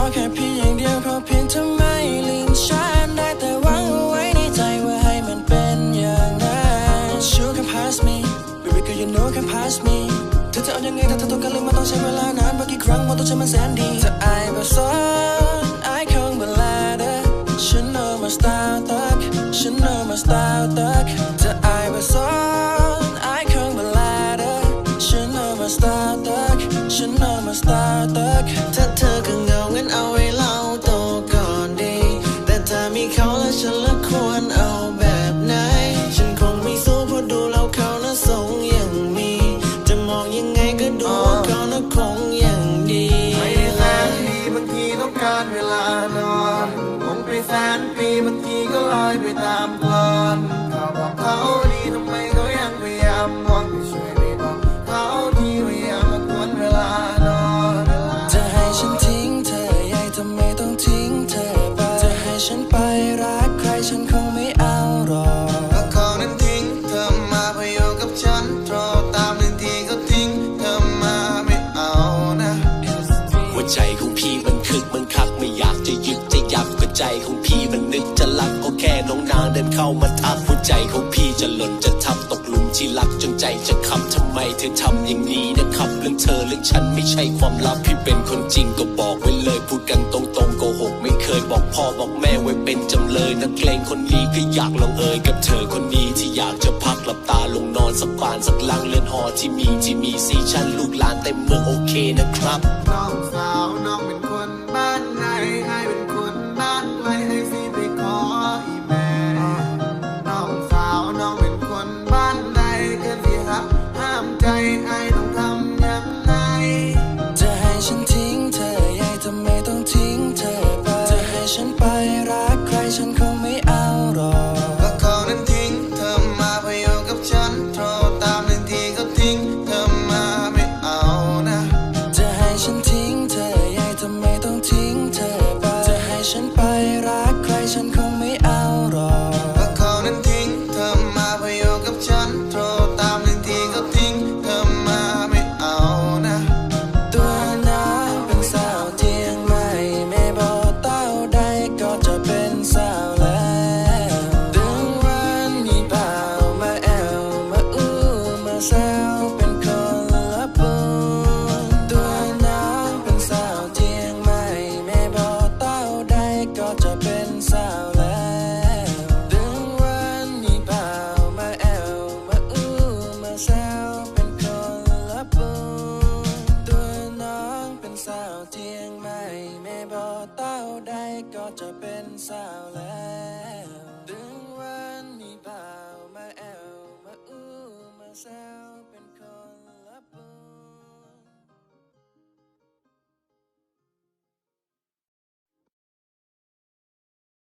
อแค่เพียงอย่างเดียวเพราะเพียงทำไมลืมฉันได้แต่หวังเอาไว้ในใจว่าให้มันเป็นอย่างนั้น You can pass me baby girl you know can pass me เธอจะเอายังไงถ้าเธอต้องการเรื่มันต้องใช้เวลานานบางกี่ครั้งว่าต้องใช้มันแสนดีเธอไอ แสนปีบางทีก็ลอยไปตามกลอนเขาบอกเขาดีทำไมเขายังพยายามมองไม่ช่วยไม่บอกเขาทีพยายามมากวนเวลานอนจะให้ฉันทิ้งเธอใหญ่ทำไมต้องทิ้งเธอไปจะให้ฉันไปรักใครฉันคงไม่เอาหรอกก็เขานั้นทิ้งเธอมาพอยู่กับฉันโทรตามหนึ่งทีก็ทิ้งเธอมาไม่เอานะหัวใจของพี่ น้องนางเดินเข้ามาทักหัวใจของพี่จะหล่นจะทับตกหลุมที่รักจนใจจะคำทำไมเธอทำอย่างนี้นะครับเรื่องเธอเรื่องฉันไม่ใช่ความลับพี่เป็นคนจริงก็บอกไว้เลยพูดกันตรงๆโกหกไม่เคยบอกพ่อบอกแม่ไว้เป็นจำเลยนักเลงคนนี้ก็อยากลองเอ่ยกับเธอคนนี้ที่อยากจะพักหลับตาลงนอนสักบานสักหลังเรือนหอที่มีที่มีสีชั้นลูกหลานเต็มเมืองโอเคนะครับ ก็จะเป็นสาวแล้ว